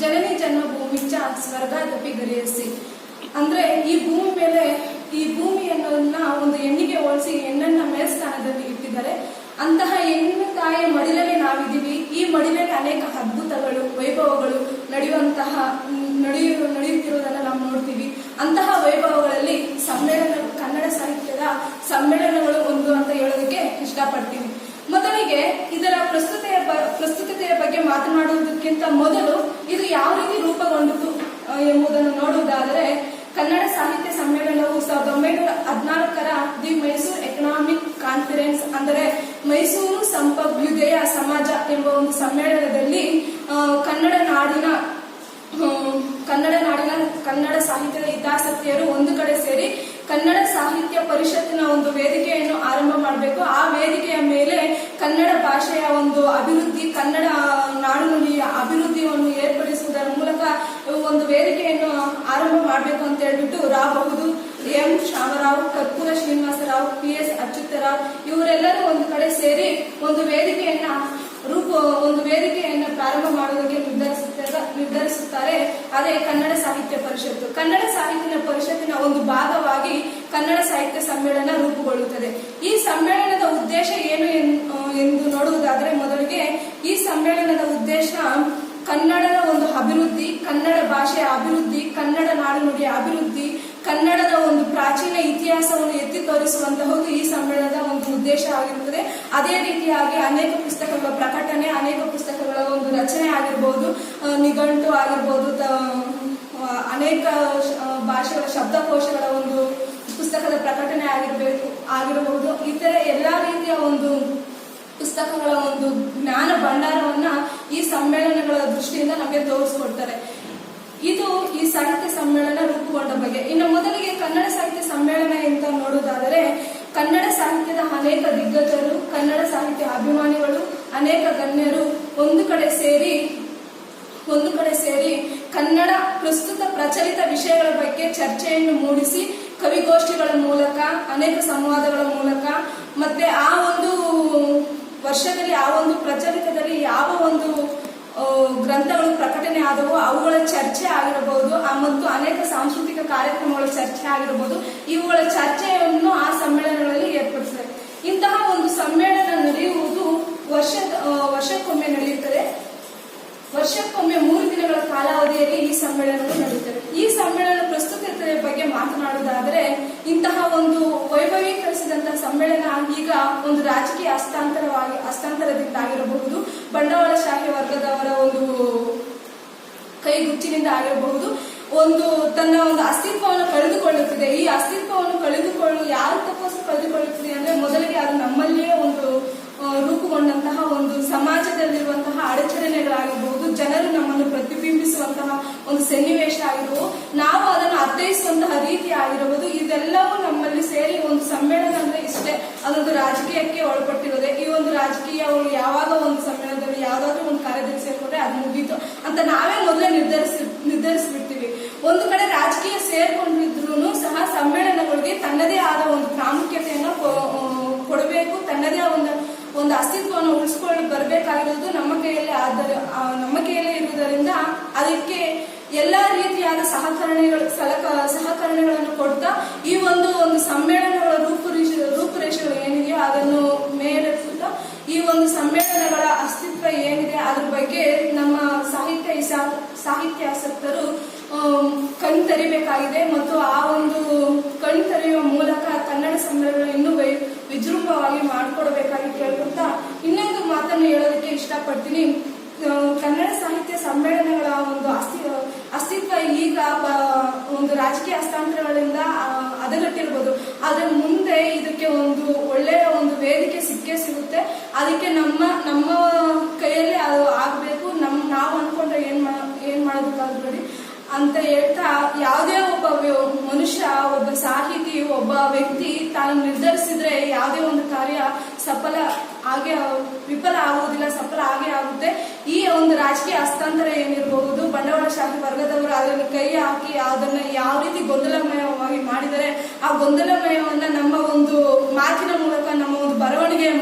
ಜನನಿ ಜನ್ಮಭೂಮಿಂಚ ಸ್ವರ್ಗಾದಪಿ ಗರಿಯಸಿ. ಅಂದ್ರೆ ಈ ಭೂಮಿ ಮೇಲೆ ಈ ಭೂಮಿಯನ್ನ ಒಂದು ಹೆಣ್ಣಿಗೆ ಹೋಲಿಸಿ ಹೆಣ್ಣನ್ನ ಮೇಲ್ಸ್ಥಾನದಲ್ಲಿ ಇಟ್ಟಿದ್ದಾರೆ. ಅಂತಹ ಹೆಣ್ಣು ತಾಯಿಯ ಮಡಿಲಲ್ಲಿ ನಾವಿದ್ದೀವಿ. ಈ ಮಡಿಲಲ್ಲಿ ಅನೇಕ ಅದ್ಭುತಗಳು, ವೈಭವಗಳು ನಡೆಯುವಂತಹ ನಡೆಯುವ ನಡೆಯು, ನಡೆಯುತ್ತಿರುವುದನ್ನು ನಾವು ನೋಡ್ತೀವಿ. ಅಂತಹ ವೈಭವಗಳಲ್ಲಿ ಸಮ್ಮೇಳನ, ಕನ್ನಡ ಸಾಹಿತ್ಯದ ಸಮ್ಮೇಳನಗಳು ಒಂದು ಅಂತ ಹೇಳೋದಕ್ಕೆ ಇಷ್ಟಪಡ್ತೀನಿ. ಮೊದಲಿಗೆ ಇದರ ಪ್ರಸ್ತುತೆಯ ಪ್ರಸ್ತುತತೆಯ ಬಗ್ಗೆ ಮಾತನಾಡುವುದಕ್ಕಿಂತ ಮೊದಲು ಇದು ಯಾವ ರೀತಿ ರೂಪಗೊಂಡಿತು ಎಂಬುದನ್ನು ನೋಡುವುದಾದರೆ ಕನ್ನಡ ಸಾಹಿತ್ಯ ಸಮ್ಮೇಳನವು ಸಾವಿರದ ಒಂಬೈನೂರ ಹದಿನಾಲ್ಕರ ದಿ ಮೈಸೂರು ಎಕನಾಮಿಕ್ ಕಾನ್ಫರೆನ್ಸ್, ಅಂದರೆ ಮೈಸೂರು ಸಂಪಭ್ಯುದಯ ಸಮಾಜ ಎಂಬ ಒಂದು ಸಮ್ಮೇಳನದಲ್ಲಿ ಕನ್ನಡ ನಾಡಿನ ಕನ್ನಡ ನಾಡಿನ ಕನ್ನಡ ಸಾಹಿತ್ಯದ ಹಿತಾಸಕ್ತಿಯರು ಒಂದು ಕಡೆ ಸೇರಿ ಕನ್ನಡ ಸಾಹಿತ್ಯ ಪರಿಷತ್ತಿನ ಒಂದು ವೇದಿಕೆಯನ್ನು ಆರಂಭ ಮಾಡಬೇಕು. ಆ ವೇದಿಕೆಯ ಮೇಲೆ ಕನ್ನಡ ಭಾಷೆಯ ಒಂದು ಅಭಿವೃದ್ಧಿ, ಕನ್ನಡ ನಾಡುನುಡಿಯ ಅಭಿವೃದ್ಧಿಯನ್ನು ಏರ್ಪಡಿಸುವುದರ ಮೂಲಕ ಒಂದು ವೇದಿಕೆಯನ್ನು ಆರಂಭ ಮಾಡಬೇಕು ಅಂತ ಹೇಳ್ಬಿಟ್ಟು ರಾಬಹುದು. ಎಂ. ಶಾಮರಾವ್, ಕರ್ಪೂರ ಶ್ರೀನಿವಾಸರಾವ್ ಪಿ ಎಸ್ ಅಚ್ಯುತರಾವ್ ಇವರೆಲ್ಲರೂ ಒಂದು ಕಡೆ ಸೇರಿ ಒಂದು ವೇದಿಕೆಯನ್ನ ರೂಪ, ಒಂದು ವೇದಿಕೆಯನ್ನ ಪ್ರಾರಂಭ ಮಾಡುವುದಕ್ಕೆ ನಿರ್ಧರಿಸುತ್ತಾರೆ ನಿರ್ಧರಿಸುತ್ತಾರೆ. ಅದೇ ಕನ್ನಡ ಸಾಹಿತ್ಯ ಪರಿಷತ್ತು. ಕನ್ನಡ ಸಾಹಿತ್ಯ ಪರಿಷತ್ತಿನ ಒಂದು ಭಾಗವಾಗಿ ಕನ್ನಡ ಸಾಹಿತ್ಯ ಸಮ್ಮೇಳನ ರೂಪುಗೊಳ್ಳುತ್ತದೆ. ಈ ಸಮ್ಮೇಳನದ ಉದ್ದೇಶ ಏನು ಎಂದು ನೋಡುವುದಾದರೆ ಮೊದಲಿಗೆ ಈ ಸಮ್ಮೇಳನದ ಉದ್ದೇಶ ಕನ್ನಡದ ಒಂದು ಅಭಿವೃದ್ಧಿ, ಕನ್ನಡ ಭಾಷೆಯ ಅಭಿವೃದ್ಧಿ, ಕನ್ನಡ ನಾಡುನುಡಿಯ ಅಭಿವೃದ್ಧಿ, ಕನ್ನಡದ ಒಂದು ಪ್ರಾಚೀನ ಇತಿಹಾಸವನ್ನು ಎತ್ತಿ ತೋರಿಸುವಂತಹದ್ದು ಈ ಸಮ್ಮೇಳನದ ಒಂದು ಉದ್ದೇಶ ಆಗಿರುತ್ತದೆ. ಅದೇ ರೀತಿಯಾಗಿ ಅನೇಕ ಪುಸ್ತಕಗಳ ಪ್ರಕಟಣೆ, ಅನೇಕ ಪುಸ್ತಕಗಳ ಒಂದು ರಚನೆ ಆಗಿರ್ಬೋದು ನಿಘಂಟು ಆಗಿರ್ಬೋದು ಅನೇಕ ಭಾಷೆಗಳ ಶಬ್ದಕೋಶಗಳ ಒಂದು ಪುಸ್ತಕದ ಪ್ರಕಟಣೆ ಆಗಿರಬೇಕು ಆಗಿರಬಹುದು. ಇತರ ಎಲ್ಲಾ ರೀತಿಯ ಒಂದು ಪುಸ್ತಕಗಳ ಒಂದು ಜ್ಞಾನ ಭಂಡಾರವನ್ನ ಈ ಸಮ್ಮೇಳನಗಳ ದೃಷ್ಟಿಯಿಂದ ನಮಗೆ ತೋರಿಸ್ಕೊಡ್ತಾರೆ. ಇದು ಈ ಸಾಹಿತ್ಯ ಸಮ್ಮೇಳನ ರೂಪುಗೊಂಡ ಬಗ್ಗೆ. ಇನ್ನು ಮೊದಲಿಗೆ ಕನ್ನಡ ಸಾಹಿತ್ಯ ಸಮ್ಮೇಳನ ಅಂತ ನೋಡೋದಾದರೆ, ಕನ್ನಡ ಸಾಹಿತ್ಯದ ಅನೇಕ ದಿಗ್ಗಜರು, ಕನ್ನಡ ಸಾಹಿತ್ಯ ಅಭಿಮಾನಿಗಳು, ಅನೇಕ ಗಣ್ಯರು ಒಂದು ಕಡೆ ಸೇರಿ, ಒಂದು ಕಡೆ ಸೇರಿ ಕನ್ನಡ ಪ್ರಸ್ತುತ ಪ್ರಚಲಿತ ವಿಷಯಗಳ ಬಗ್ಗೆ ಚರ್ಚೆಯನ್ನು ಮೂಡಿಸಿ, ಕವಿಗೋಷ್ಠಿಗಳ ಮೂಲಕ, ಅನೇಕ ಸಂವಾದಗಳ ಮೂಲಕ, ಮತ್ತೆ ಆ ಒಂದು ವರ್ಷದಲ್ಲಿ, ಆ ಒಂದು ಪ್ರಚಲಿತದಲ್ಲಿ ಯಾವ ಒಂದು ಗ್ರಂಥಗಳು ಪ್ರಕಟಣೆ ಆದವು ಅವುಗಳ ಚರ್ಚೆ ಆಗಿರಬಹುದು ಮತ್ತು ಅನೇಕ ಸಾಂಸ್ಕೃತಿಕ ಕಾರ್ಯಕ್ರಮಗಳ ಚರ್ಚೆ ಆಗಿರಬಹುದು, ಇವುಗಳ ಚರ್ಚೆಯನ್ನು ಆ ಸಮ್ಮೇಳನಗಳಲ್ಲಿ ಏರ್ಪಡಿಸಿದೆ. ಇಂತಹ ಒಂದು ಸಮ್ಮೇಳನ ನಡೆಯುವುದು ವರ್ಷ ವರ್ಷಕ್ಕೊಮ್ಮೆ ನಡೆಯುತ್ತದೆ. ವರ್ಷಕ್ಕೊಮ್ಮೆ ಮೂರು ದಿನಗಳ ಕಾಲಾವಧಿಯಲ್ಲಿ ಈ ಸಮ್ಮೇಳನಗಳು ನಡೆಯುತ್ತದೆ ಈ ಸಮ್ಮೇಳನ ಪ್ರಸ್ತುತತೆಯ ಬಗ್ಗೆ ಮಾತನಾಡುವುದಾದರೆ, ಇಂತಹ ಒಂದು ವೈಭವೀಕರಿಸಿದಂತಹ ಸಮ್ಮೇಳನ ಈಗ ಒಂದು ರಾಜಕೀಯ ಹಸ್ತಾಂತರವಾಗಿ, ಹಸ್ತಾಂತರದಿಂದಾಗಿರಬಹುದು ಬಂಡವಾಳಶಾಹಿ ವರ್ಗದವರ ಒಂದು ಕೈಗುಚ್ಚಿನಿಂದ ಆಗಿರಬಹುದು. ಒಂದು ತನ್ನ ಒಂದು ಅಸ್ತಿತ್ವವನ್ನು ಕಳೆದುಕೊಳ್ಳುತ್ತಿದೆ. ಈ ಅಸ್ತಿತ್ವವನ್ನು ಕಳೆದುಕೊಳ್ಳಲು ಯಾರು ತಪ್ಪಿಸು ಕಳೆದುಕೊಳ್ಳುತ್ತಿದೆ ಅಂದ್ರೆ ಮೊದಲಿಗೆ ಅದು ನಮ್ಮಲ್ಲಿಯೇ ಒಂದು ಆ, ರೂಪುಗೊಂಡಂತಹ ಒಂದು ಸಮಾಜದಲ್ಲಿರುವಂತಹ ಅಡಚಣೆಗಳಾಗಿರಬಹುದು ಜನರು ನಮ್ಮನ್ನು ಪ್ರತಿಬಿಂಬಿಸುವಂತಹ ಒಂದು ಸನ್ನಿವೇಶ ಆಗಿರಬಹುದು ನಾವು ಅದನ್ನು ರೀತಿ ಆಗಿರಬಹುದು ಇದೆಲ್ಲವೂ ನಮ್ಮಲ್ಲಿ ಸೇರಿ ಒಂದು ಸಮ್ಮೇಳನ ಅಂದ್ರೆ ಇಷ್ಟೇ. ಅದೊಂದು ರಾಜಕೀಯಕ್ಕೆ ಒಳಪಟ್ಟಿರೋದೆ. ಈ ಒಂದು ರಾಜಕೀಯ ಅವರು ಯಾವಾಗ ಒಂದು ಸಮ್ಮೇಳನದಲ್ಲಿ ಯಾವ್ದಾದ್ರು ಒಂದು ಕಾರ್ಯದಲ್ಲಿ ಸೇರ್ಕೊಂಡ್ರೆ ಅದು ಮುಗೀತು ಅಂತ ನಾವೇ ಮೊದಲೇ ನಿರ್ಧರಿಸಿ ನಿರ್ಧರಿಸಿಬಿಡ್ತೀವಿ. ಒಂದು ಕಡೆ ರಾಜಕೀಯ ಸೇರ್ಕೊಂಡಿದ್ರು ಸಹ ಸಮ್ಮೇಳನಗಳಿಗೆ ತನ್ನದೇ ಆದ ಒಂದು ಪ್ರಾಮುಖ್ಯತೆಯನ್ನು ಕೊಡಬೇಕು, ತನ್ನದೇ ಒಂದು ಒಂದು ಅಸ್ತಿತ್ವವನ್ನು ಉಳಿಸ್ಕೊಂಡು ಬರಬೇಕಾಗಿರೋದು ನಮ್ಮ ಕೈಯಲ್ಲಿ ಆದ ನಮ್ಮ ಕೈಯಲ್ಲೇ ಇರುವುದರಿಂದ ಅದಕ್ಕೆ ಎಲ್ಲಾ ರೀತಿಯಾದ ಸಹಕರಣೆಗಳು, ಸಲಕ, ಸಹಕರಣೆಗಳನ್ನು ಕೊಡ್ತಾ ಈ ಒಂದು ಒಂದು ಸಮ್ಮೇಳನಗಳ ರೂಪುರೇಷೆ, ರೂಪುರೇಷೆಗಳು ಏನಿದೆಯೋ ಅದನ್ನು ಮೇಲೆತ್ತುತ್ತಾ ಈ ಒಂದು ಸಮ್ಮೇಳನಗಳ ಅಸ್ತಿತ್ವ ಏನಿದೆ ಅದ್ರ ಬಗ್ಗೆ ನಮ್ಮ ಸಾಹಿತ್ಯ ಸಾಹಿತ್ಯಾಸಕ್ತರು ಕಣ್ ತೆರಿಬೇಕಾಗಿದೆ ಮತ್ತು ಆ ಒಂದು ಕಣ್ತರಿಯುವ ಮೂಲಕ ಕನ್ನಡ ಸಮ್ಮೇಳನ ಇನ್ನೂ ವಿಜೃಂಭವಾಗಿ ಮಾಡಿಕೊಡ್ಬೇಕಾಗಿ ಕೇಳ್ಕೊಳ್ತಾ ಇನ್ನೊಂದು ಮಾತನ್ನು ಹೇಳೋದಕ್ಕೆ ಇಷ್ಟಪಡ್ತೀನಿ. ಕನ್ನಡ ಸಾಹಿತ್ಯ ಸಮ್ಮೇಳನಗಳ ಒಂದು ರಾಜಕೀಯ ಹಸ್ತಾಂತರಗಳಿಂದ ಅದಗಟ್ಟಿರ್ಬೋದು ಆದ್ರೆ ಮುಂದೆ ಇದಕ್ಕೆ ಒಂದು ಒಳ್ಳೆಯ ಒಂದು ವೇದಿಕೆ ಸಿಕ್ಕೇ ಸಿಗುತ್ತೆ. ಅದಕ್ಕೆ ನಮ್ಮ ನಮ್ಮ ಕೈಯಲ್ಲಿ ಅದು ಆಗಬೇಕು. ನಮ್, ನಾವು ಅನ್ಕೊಂಡ್ರೆ ಏನ್ ಏನ್ ಮಾಡೋದಕ್ಕಾಗ್ಬೇಡಿ ಅಂತ ಹೇಳ್ತಾ, ಯಾವುದೇ ಒಬ್ಬ ಮನುಷ್ಯ, ಒಬ್ಬ ಸಾಹಿತಿ ಒಬ್ಬ ವ್ಯಕ್ತಿ ತಾನು ನಿರ್ಧರಿಸಿದ್ರೆ ಯಾವುದೇ ಒಂದು ಕಾರ್ಯ ಸಫಲ ಹಾಗೆ ವಿಫಲ ಆಗುವುದಿಲ್ಲ, ಸಫಲ ಆಗೇ ಆಗುತ್ತೆ. ಈ ಒಂದು ರಾಜಕೀಯ ಹಸ್ತಾಂತರ ಏನಿರಬಹುದು, ಬಂಡವಾಳಶಾಹಿ ವರ್ಗದವರು ಅದನ್ನು ಕೈ ಹಾಕಿ ಅದನ್ನ ಯಾವ ರೀತಿ ಗೊಂದಲಮಯವಾಗಿ ಮಾಡಿದರೆ, ಆ ಗೊಂದಲಮಯವನ್ನ ನಮ್ಮ ಒಂದು ಮಾತಿನ ಮೂಲಕ, ನಮ್ಮ ಒಂದು ಬರವಣಿಗೆಯ